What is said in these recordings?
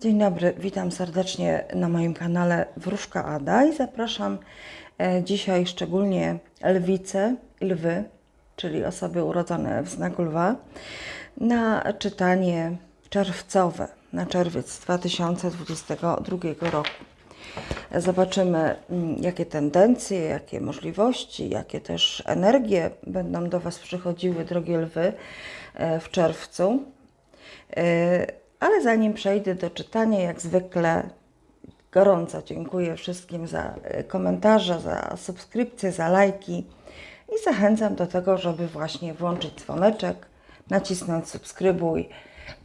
Dzień dobry, witam serdecznie na moim kanale Wróżka Ada i zapraszam e, dzisiaj szczególnie lwice i lwy, czyli osoby urodzone w znaku lwa, na czytanie czerwcowe, na czerwiec 2022 roku. Zobaczymy, mm, jakie tendencje, jakie możliwości, jakie też energie będą do Was przychodziły, drogie lwy, e, w czerwcu. E, zanim przejdę do czytania, jak zwykle gorąco dziękuję wszystkim za e, komentarze, za subskrypcje, za lajki i zachęcam do tego, żeby właśnie włączyć dzwoneczek, nacisnąć subskrybuj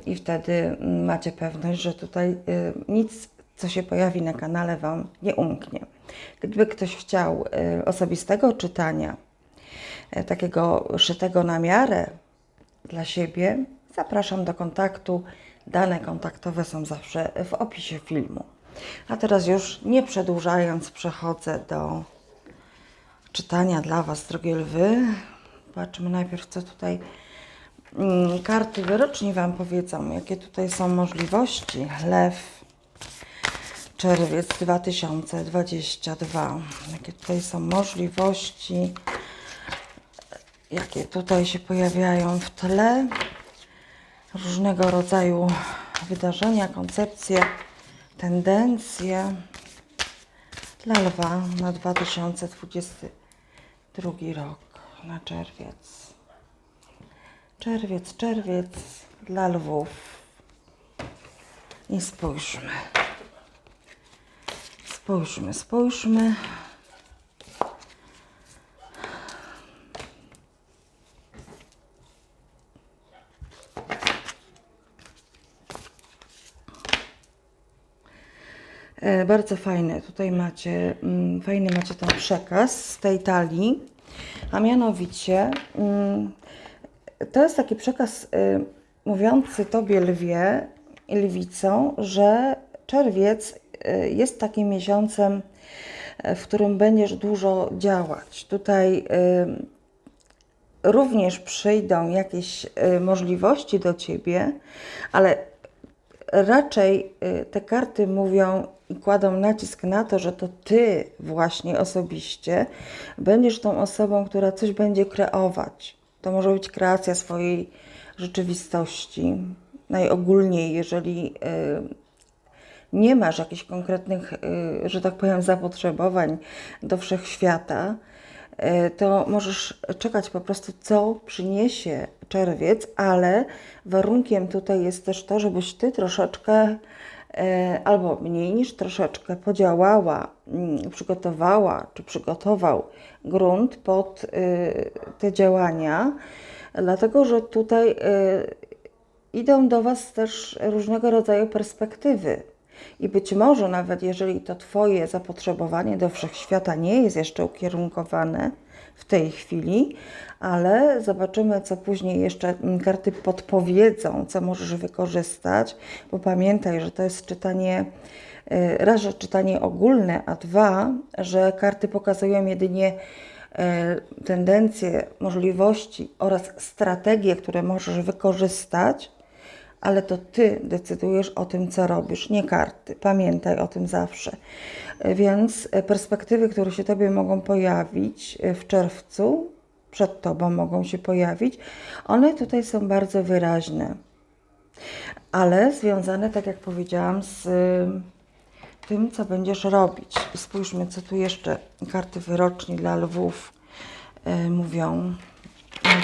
i wtedy mm, macie pewność, że tutaj y, nic, co się pojawi na kanale, Wam nie umknie. Gdyby ktoś chciał y, osobistego czytania, e, takiego szytego na miarę dla siebie, zapraszam do kontaktu. Dane kontaktowe są zawsze w opisie filmu. A teraz już nie przedłużając, przechodzę do czytania dla Was, drogie lwy. Zobaczmy najpierw, co tutaj mm, karty wyroczni Wam powiedzą, jakie tutaj są możliwości. Lew, czerwiec 2022. Jakie tutaj są możliwości, jakie tutaj się pojawiają w tle. Różnego rodzaju wydarzenia, koncepcje, tendencje dla lwa na 2022 rok, na czerwiec. Czerwiec, czerwiec dla lwów. I spójrzmy. Spójrzmy, spójrzmy. Bardzo fajne. Tutaj macie, mm, fajny macie ten przekaz z tej talii, a mianowicie mm, to jest taki przekaz y, mówiący Tobie lwie lwicą, że czerwiec y, jest takim miesiącem, y, w którym będziesz dużo działać. Tutaj y, również przyjdą jakieś możliwości do Ciebie, ale raczej y, te karty mówią i kładą nacisk na to, że to ty właśnie osobiście będziesz tą osobą, która coś będzie kreować. To może być kreacja swojej rzeczywistości. Najogólniej, jeżeli y, nie masz jakichś konkretnych, y, że tak powiem, zapotrzebowań do wszechświata, to możesz czekać po prostu, co przyniesie czerwiec, ale warunkiem tutaj jest też to, żebyś ty troszeczkę e, albo mniej niż troszeczkę podziałała, mm, przygotowała czy przygotował grunt pod y, te działania, dlatego że tutaj y, idą do Was też różnego rodzaju perspektywy. I być może nawet jeżeli to Twoje zapotrzebowanie do wszechświata nie jest jeszcze ukierunkowane w tej chwili, ale zobaczymy, co później jeszcze mm, karty podpowiedzą, co możesz wykorzystać, bo pamiętaj, że to jest czytanie, y, raz, że czytanie ogólne, a dwa, że karty pokazują jedynie e, tendencje, możliwości oraz strategie, które możesz wykorzystać, ale to ty decydujesz o tym, co robisz, nie karty. Pamiętaj o tym zawsze. E, Więc e, perspektywy, które się tobie mogą pojawić e, w czerwcu, przed tobą mogą się pojawić, one tutaj są bardzo wyraźne, ale związane, tak jak powiedziałam, z y, tym, co będziesz robić. Spójrzmy, co tu jeszcze karty wyroczni dla lwów mówią.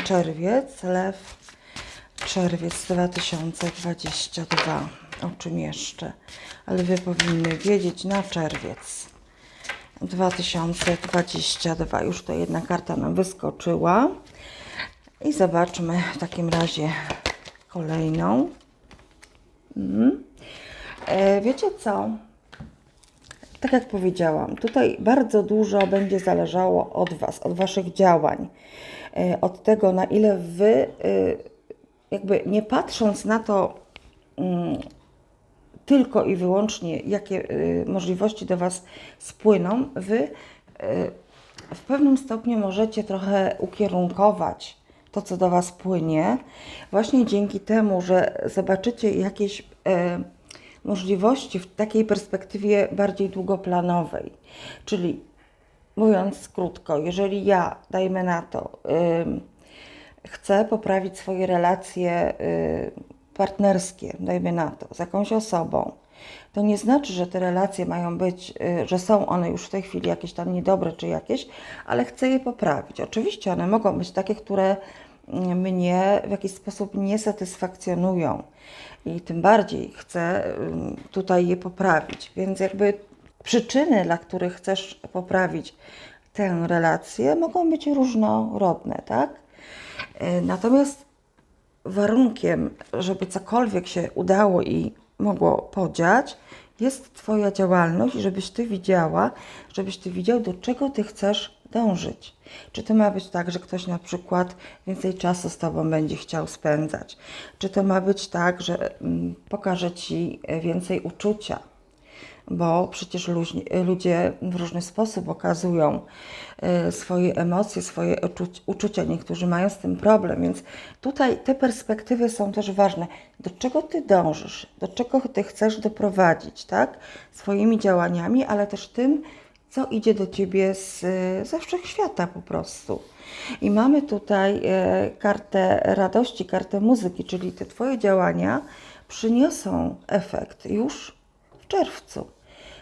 Czerwiec, lew, czerwiec 2022. O czym jeszcze? Ale wy powinny wiedzieć na czerwiec 2022. Już to jedna karta nam wyskoczyła. I zobaczmy w takim razie kolejną. Mhm. E, wiecie co? Tak jak powiedziałam, tutaj bardzo dużo będzie zależało od Was, od Waszych działań, e, od tego, na ile Wy, e, jakby nie patrząc na to mm, tylko i wyłącznie, jakie y, możliwości do Was spłyną, Wy y, w pewnym stopniu możecie trochę ukierunkować to, co do Was płynie, właśnie dzięki temu, że zobaczycie jakieś e, możliwości w takiej perspektywie bardziej długoplanowej. Czyli mówiąc krótko, jeżeli ja, dajmy na to, ym, chcę poprawić swoje relacje y, partnerskie, dajmy na to, z jakąś osobą, to nie znaczy, że te relacje mają być, y, że są one już w tej chwili jakieś tam niedobre czy jakieś, ale chcę je poprawić. Oczywiście one mogą być takie, które mm, mnie w jakiś sposób nie satysfakcjonują i tym bardziej chcę ym, tutaj je poprawić. Więc jakby przyczyny, dla których chcesz poprawić tę relację, mogą być różnorodne, tak? Y, Natomiast warunkiem, żeby cokolwiek się udało i mogło podziać, jest Twoja działalność i żebyś Ty widziała, żebyś Ty widział, do czego Ty chcesz dążyć. Czy to ma być tak, że ktoś na przykład więcej czasu z Tobą będzie chciał spędzać? Czy to ma być tak, że mm, pokaże Ci e, więcej uczucia? Bo przecież ludzie w różny sposób okazują e, swoje emocje, swoje uczu- uczucia. Niektórzy mają z tym problem, więc tutaj te perspektywy są też ważne. Do czego ty dążysz, do czego ty chcesz doprowadzić, tak? Swoimi działaniami, ale też tym, co idzie do ciebie z, ze wszechświata po prostu. I mamy tutaj e, kartę radości, kartę muzyki, czyli te twoje działania przyniosą efekt już w czerwcu.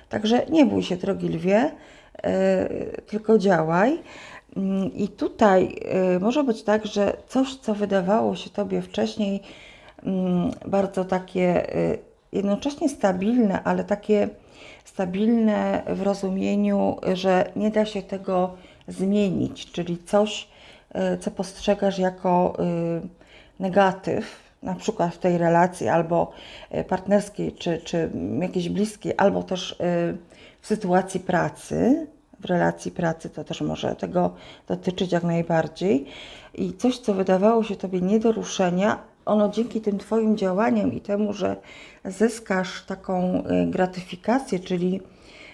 Także nie bój się, drogi lwie, e, tylko działaj. Mm, I tutaj e, może być tak, że coś, co wydawało się Tobie wcześniej mm, bardzo takie e, jednocześnie stabilne, ale takie stabilne w rozumieniu, że nie da się tego zmienić, czyli coś, co postrzegasz jako negatyw, na przykład w tej relacji albo e, partnerskiej, czy, czy jakiejś bliskiej, albo też e, w sytuacji pracy, w relacji pracy to też może tego dotyczyć jak najbardziej. I coś, co wydawało się Tobie nie do ruszenia, ono dzięki tym Twoim działaniom i temu, że zyskasz taką e, gratyfikację, czyli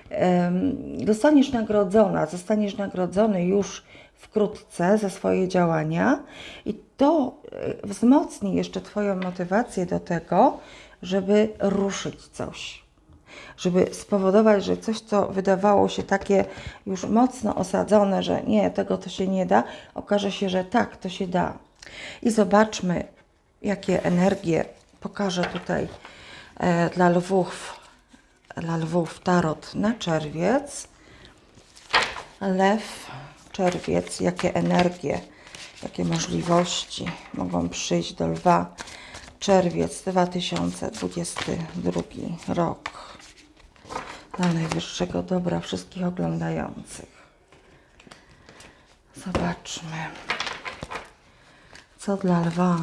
em, zostaniesz nagrodzona, zostaniesz nagrodzony już wkrótce za swoje działania i to e, wzmocni jeszcze Twoją motywację do tego, żeby ruszyć coś. Żeby spowodować, że coś, co wydawało się takie już mocno osadzone, że nie, tego to się nie da, okaże się, że tak, to się da. I zobaczmy, jakie energie pokażę tutaj e, dla lwów, dla lwów tarot na czerwiec. Lew, czerwiec, jakie energie, jakie możliwości mogą przyjść do lwa. Czerwiec 2022 rok. Dla najwyższego dobra wszystkich oglądających. Zobaczmy. Co dla lwa?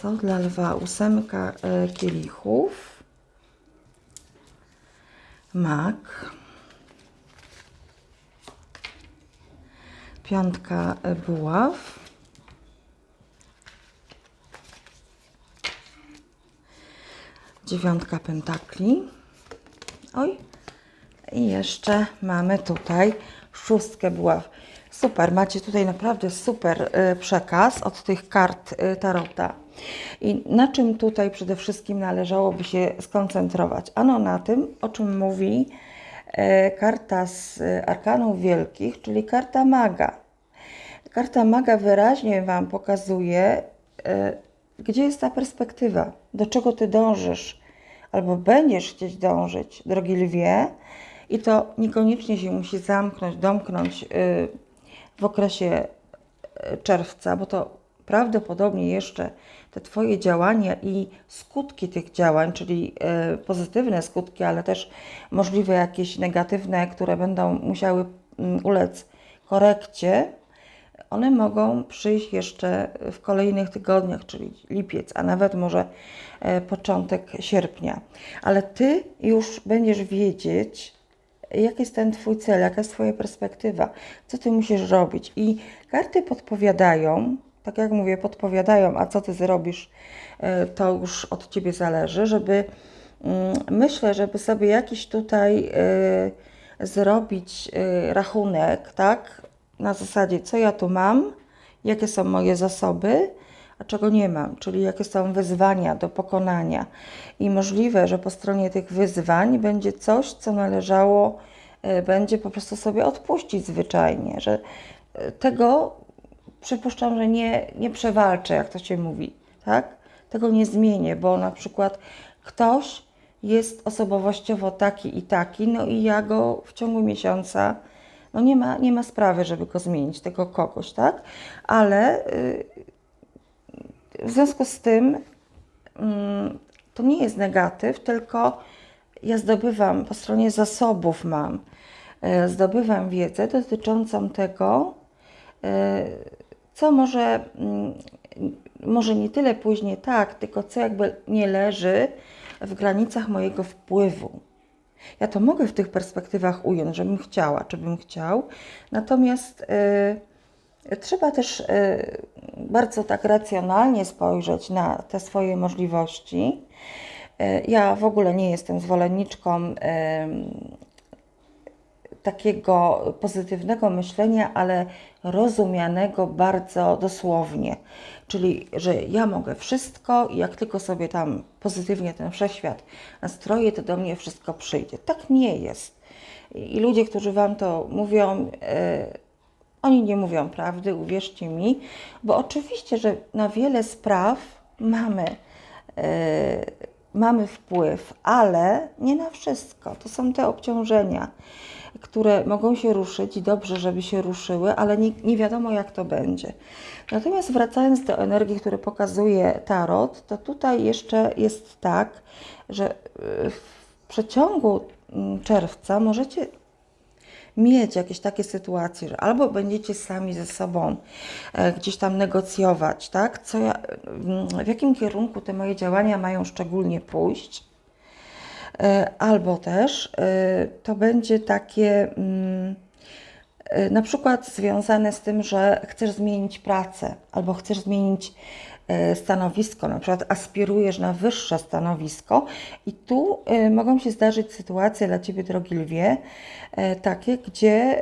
Co dla lwa? Ósemka e, kielichów. Mak. Piątka buław. Dziewiątka pentakli. Oj. I jeszcze mamy tutaj szóstkę buław. Super, macie tutaj naprawdę super y, przekaz od tych kart y, Tarota. I na czym tutaj przede wszystkim należałoby się skoncentrować? Ano na tym, o czym mówi e, karta z y, arkanów wielkich, czyli karta maga. Karta maga wyraźnie Wam pokazuje, e, gdzie jest ta perspektywa, do czego Ty dążysz, albo będziesz chcieć dążyć, drogi lwie, i to niekoniecznie się musi zamknąć, domknąć y, w okresie y, czerwca, bo to prawdopodobnie jeszcze te Twoje działania i skutki tych działań, czyli y, pozytywne skutki, ale też możliwe jakieś negatywne, które będą musiały mm, ulec korekcie, one mogą przyjść jeszcze w kolejnych tygodniach, czyli lipiec, a nawet może e, początek sierpnia. Ale Ty już będziesz wiedzieć, jaki jest ten Twój cel, jaka jest Twoja perspektywa, co Ty musisz robić. I karty podpowiadają, tak jak mówię, podpowiadają, a co Ty zrobisz, e, to już od Ciebie zależy, żeby mm, myślę, żeby sobie jakiś tutaj e, zrobić rachunek, tak? Na zasadzie, co ja tu mam, jakie są moje zasoby, a czego nie mam, czyli jakie są wyzwania do pokonania. I możliwe, że po stronie tych wyzwań będzie coś, co należało e, będzie po prostu sobie odpuścić zwyczajnie, że e, tego przypuszczam, że nie, nie przewalczę, jak to się mówi, tak? Tego nie zmienię, bo na przykład ktoś jest osobowościowo taki i taki, no i ja go w ciągu miesiąca, no nie ma, nie ma sprawy, żeby go zmienić, tego kogoś, tak? Ale y, w związku z tym mm, to nie jest negatyw, tylko ja zdobywam, po stronie zasobów mam, e, zdobywam wiedzę dotyczącą tego, e, co może, mm, może nie tyle później tak, tylko co jakby nie leży w granicach mojego wpływu. Ja to mogę w tych perspektywach ująć, żebym chciała, czy bym chciał, natomiast y, trzeba też y, bardzo tak racjonalnie spojrzeć na te swoje możliwości. Y, ja w ogóle nie jestem zwolenniczką y, takiego pozytywnego myślenia, ale rozumianego bardzo dosłownie. Czyli, że ja mogę wszystko i jak tylko sobie tam pozytywnie ten wszechświat nastroję, to do mnie wszystko przyjdzie. Tak nie jest. I ludzie, którzy Wam to mówią, e, oni nie mówią prawdy, uwierzcie mi, bo oczywiście, że na wiele spraw mamy, e, mamy wpływ, ale nie na wszystko. To są te obciążenia które mogą się ruszyć i dobrze, żeby się ruszyły, ale nie, nie wiadomo jak to będzie. Natomiast wracając do energii, które pokazuje Tarot, to tutaj jeszcze jest tak, że y, w przeciągu mm, czerwca możecie mieć jakieś takie sytuacje, że albo będziecie sami ze sobą e, gdzieś tam negocjować, tak? Co ja, mm, w jakim kierunku te moje działania mają szczególnie pójść, albo też e, to będzie takie mm, e, na przykład związane z tym, że chcesz zmienić pracę albo chcesz zmienić stanowisko, na przykład aspirujesz na wyższe stanowisko i tu mogą się zdarzyć sytuacje dla Ciebie, drogi lwie, takie, gdzie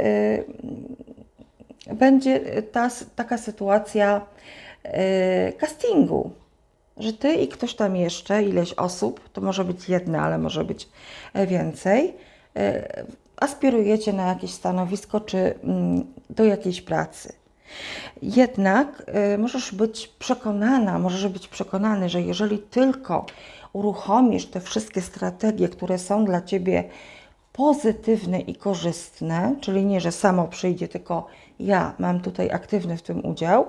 będzie ta, taka sytuacja castingu, że ty i ktoś tam jeszcze, ileś osób, to może być jedna, ale może być e, więcej, e, aspirujecie na jakieś stanowisko czy mm, do jakiejś pracy. Jednak e, możesz być przekonana, możesz być przekonany, że jeżeli tylko uruchomisz te wszystkie strategie, które są dla ciebie pozytywne i korzystne, czyli nie, że samo przyjdzie, tylko ja mam tutaj aktywny w tym udział,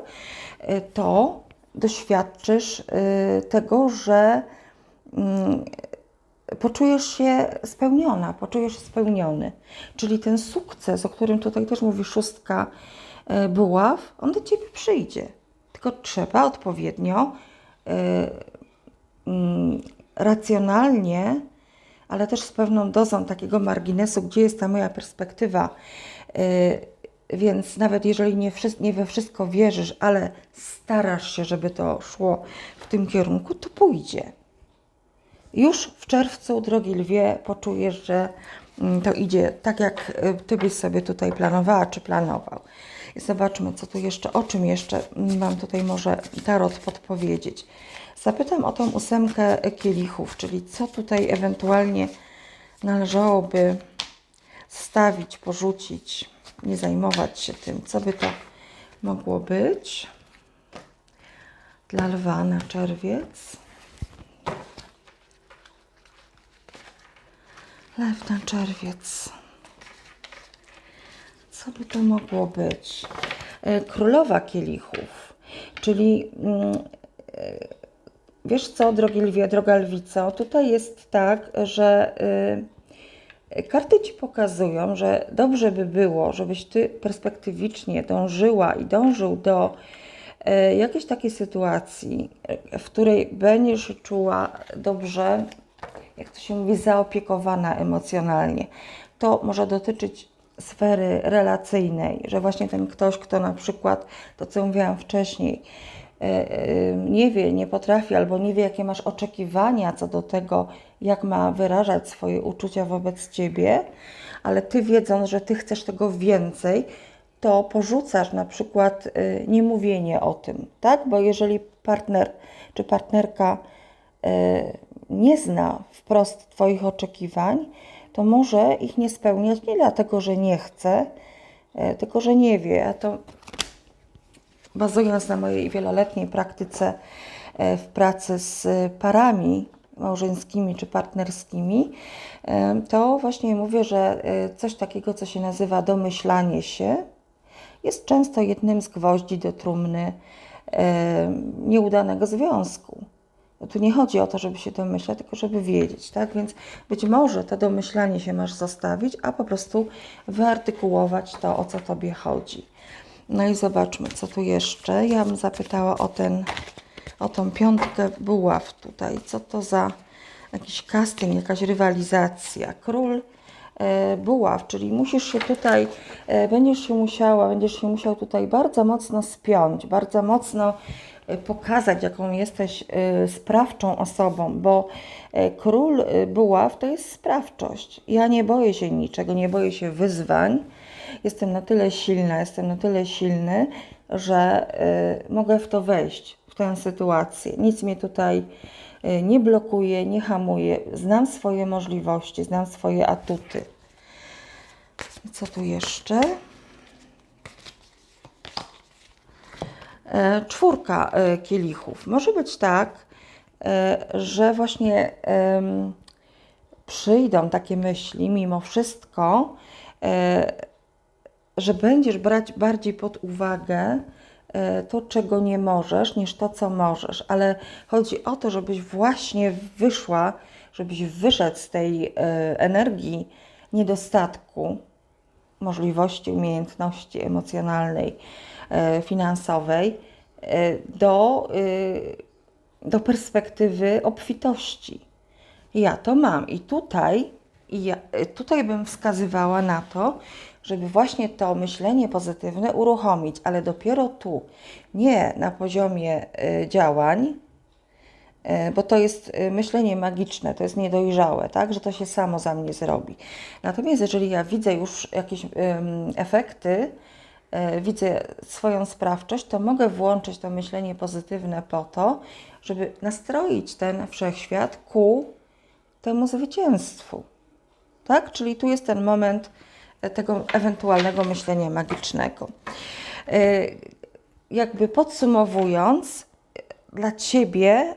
to doświadczysz y, tego, że mm, poczujesz się spełniona, poczujesz się spełniony. Czyli ten sukces, o którym tutaj też mówi szóstka y, buław, on do Ciebie przyjdzie. Tylko trzeba odpowiednio, y, mm, racjonalnie, ale też z pewną dozą takiego marginesu, gdzie jest ta moja perspektywa, więc nawet jeżeli nie, nie we wszystko wierzysz, ale starasz się, żeby to szło w tym kierunku, to pójdzie. Już w czerwcu, drogi lwie, poczujesz, że mm, to idzie tak, jak y, ty byś sobie tutaj planowała, czy planował. Zobaczmy, co tu jeszcze, o czym jeszcze mam tutaj może tarot podpowiedzieć. Zapytam o tą ósemkę kielichów, czyli co tutaj ewentualnie należałoby stawić, porzucić nie zajmować się tym, co by to mogło być dla lwa na czerwiec. Lew na czerwiec. Co by to mogło być? E, królowa kielichów, czyli mm, e, wiesz co, drogi lwie, droga lwico, tutaj jest tak, że y, Karty ci pokazują, że dobrze by było, żebyś ty perspektywicznie dążyła i dążył do e, jakiejś takiej sytuacji, w której będziesz czuła dobrze, jak to się mówi, zaopiekowana emocjonalnie. To może dotyczyć sfery relacyjnej, że właśnie ten ktoś, kto na przykład, to co mówiłam wcześniej, E, e, nie wie, nie potrafi albo nie wie, jakie masz oczekiwania co do tego, jak ma wyrażać swoje uczucia wobec ciebie, ale ty wiedząc, że ty chcesz tego więcej, to porzucasz na przykład e, niemówienie o tym, tak? Bo jeżeli partner czy partnerka e, nie zna wprost Twoich oczekiwań, to może ich nie spełniać nie dlatego, że nie chce, e, tylko że nie wie. A to bazując na mojej wieloletniej praktyce e, w pracy z parami małżeńskimi czy partnerskimi, e, to właśnie mówię, że e, coś takiego, co się nazywa domyślanie się, jest często jednym z gwoździ do trumny nieudanego związku. No tu nie chodzi o to, żeby się domyślać, tylko żeby wiedzieć, tak? Więc być może to domyślanie się masz zostawić, a po prostu wyartykułować to, o co tobie chodzi. No i zobaczmy, co tu jeszcze. Ja bym zapytała o ten, o tą piątkę buław tutaj. Co to za jakiś casting, jakaś rywalizacja. Król e, buław, czyli musisz się tutaj, e, będziesz się musiała, będziesz się musiał tutaj bardzo mocno spiąć, bardzo mocno e, pokazać, jaką jesteś sprawczą osobą, bo król buław to jest sprawczość. Ja nie boję się niczego, nie boję się wyzwań. Jestem na tyle silna, jestem na tyle silny, że e, mogę w to wejść, w tę sytuację. Nic mnie tutaj e, nie blokuje, nie hamuje. Znam swoje możliwości, znam swoje atuty. Co tu jeszcze? E, Czwórka e, kielichów. Może być tak, e, że właśnie przyjdą takie myśli mimo wszystko, że będziesz brać bardziej pod uwagę e, to, czego nie możesz, niż to, co możesz. Ale chodzi o to, żebyś właśnie wyszła, żebyś wyszedł z tej e, energii niedostatku możliwości, umiejętności emocjonalnej, e, finansowej do, do perspektywy obfitości. Ja to mam i tutaj, ja, tutaj bym wskazywała na to, żeby właśnie to myślenie pozytywne uruchomić, ale dopiero tu, nie na poziomie e, działań, E, bo to jest e, myślenie magiczne, to jest niedojrzałe, tak, że to się samo za mnie zrobi. Natomiast jeżeli ja widzę już jakieś efekty, widzę swoją sprawczość, to mogę włączyć to myślenie pozytywne po to, żeby nastroić ten wszechświat ku temu zwycięstwu. Tak? Czyli tu jest ten moment tego ewentualnego myślenia magicznego. E, Jakby podsumowując, dla Ciebie,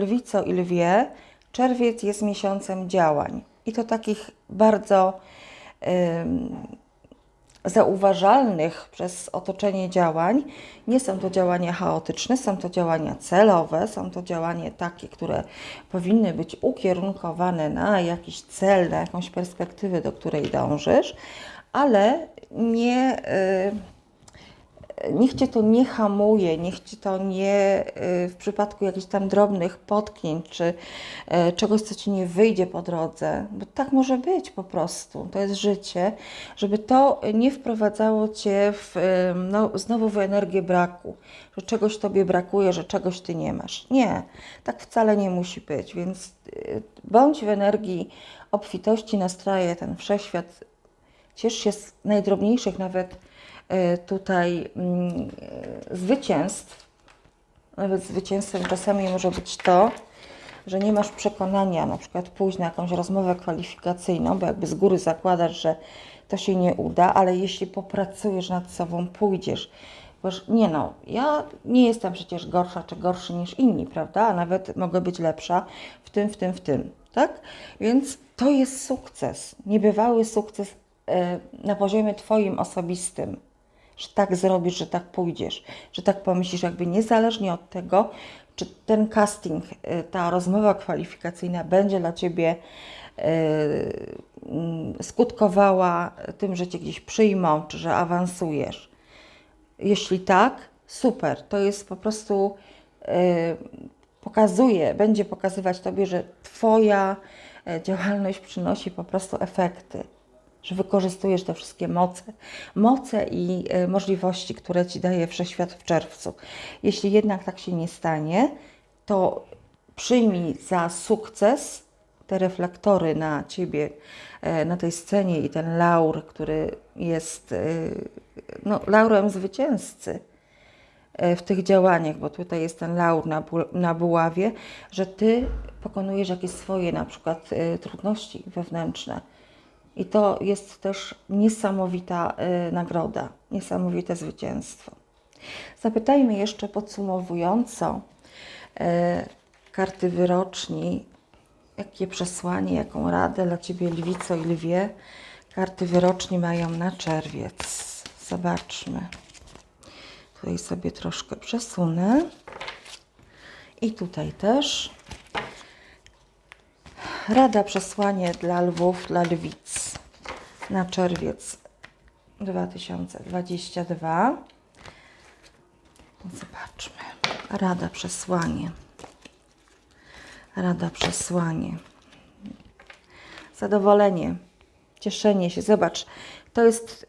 lwico i lwie, czerwiec jest miesiącem działań. I to takich bardzo zauważalnych przez otoczenie działań. Nie są to działania chaotyczne, są to działania celowe, są to działania takie, które powinny być ukierunkowane na jakiś cel, na jakąś perspektywę, do której dążysz, ale nie. y, niech cię to nie hamuje, niech cię to nie y, w przypadku jakichś tam drobnych potknięć czy y, czegoś, co ci nie wyjdzie po drodze, bo tak może być po prostu, to jest życie, żeby to nie wprowadzało cię w, y, no, znowu w energię braku, że czegoś tobie brakuje, że czegoś ty nie masz. Nie, tak wcale nie musi być, więc bądź w energii obfitości, nastraje ten wszechświat. Ciesz się z najdrobniejszych nawet tutaj mm, e, zwycięstw. Nawet zwycięstwem czasami może być to, że nie masz przekonania na przykład pójść na jakąś rozmowę kwalifikacyjną, bo jakby z góry zakładasz, że to się nie uda, ale jeśli popracujesz nad sobą, pójdziesz, Boż nie no, ja nie jestem przecież gorsza czy gorszy niż inni, prawda? A nawet mogę być lepsza w tym, w tym, w tym, tak? Więc to jest sukces, niebywały sukces e, na poziomie Twoim osobistym, że tak zrobisz, że tak pójdziesz, że tak pomyślisz, jakby niezależnie od tego, czy ten casting, e, ta rozmowa kwalifikacyjna będzie dla Ciebie e, mm, skutkowała tym, że Cię gdzieś przyjmą, czy że awansujesz. Jeśli tak, super. To jest po prostu y, pokazuje, będzie pokazywać Tobie, że Twoja działalność przynosi po prostu efekty, że wykorzystujesz te wszystkie moce, moce i e, możliwości, które Ci daje Wszechświat w czerwcu. Jeśli jednak tak się nie stanie, to przyjmij za sukces te reflektory na Ciebie, e, na tej scenie i ten laur, który jest e, no, laurem zwycięzcy. w tych działaniach, bo tutaj jest ten laur na, na buławie, że Ty pokonujesz jakieś swoje na przykład trudności wewnętrzne. I to jest też niesamowita e, nagroda, niesamowite zwycięstwo. Zapytajmy jeszcze podsumowująco e, karty wyroczni, jakie przesłanie, jaką radę dla Ciebie lwico i lwie karty wyroczni mają na czerwiec. Zobaczmy. Tutaj sobie troszkę przesunę. I tutaj też. Rada przesłanie dla lwów, dla lwic na czerwiec 2022. Zobaczmy. Rada przesłanie. Rada przesłanie. Zadowolenie, cieszenie się. Zobacz, to jest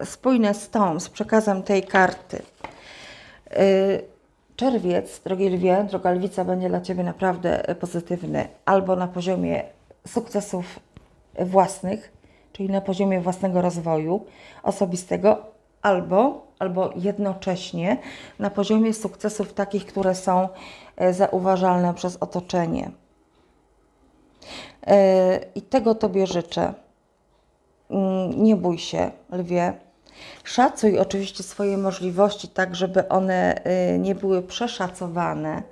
y, spójne z tą, z przekazem tej karty. Y, Czerwiec, drogi lwie, droga lwica, będzie dla Ciebie naprawdę pozytywny. Albo na poziomie sukcesów własnych, czyli na poziomie własnego rozwoju osobistego, albo, albo jednocześnie na poziomie sukcesów takich, które są y, zauważalne przez otoczenie. Y, I tego Tobie życzę. Mm, Nie bój się, lwie. Szacuj oczywiście swoje możliwości, tak żeby one y, nie były przeszacowane.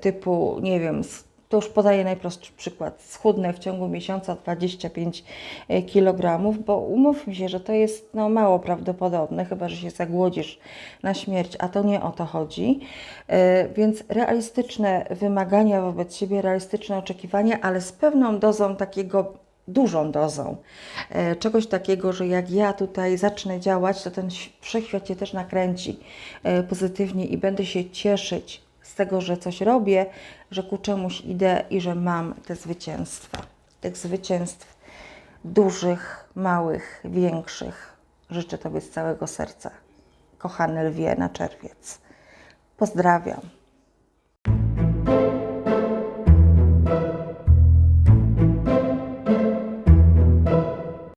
Typu, nie wiem, to już podaję najprostszy przykład. Schudnę w ciągu miesiąca 25 kg, bo umówmy się, że to jest no, mało prawdopodobne, chyba że się zagłodzisz na śmierć, a to nie o to chodzi. Y, Więc realistyczne wymagania wobec siebie, realistyczne oczekiwania, ale z pewną dozą takiego dużą dozą e, czegoś takiego, że jak ja tutaj zacznę działać, to ten wszechświat się też nakręci e, pozytywnie i będę się cieszyć z tego, że coś robię, że ku czemuś idę i że mam te zwycięstwa. Tych zwycięstw dużych, małych, większych. Życzę Tobie z całego serca. Kochany lwie na czerwiec. Pozdrawiam.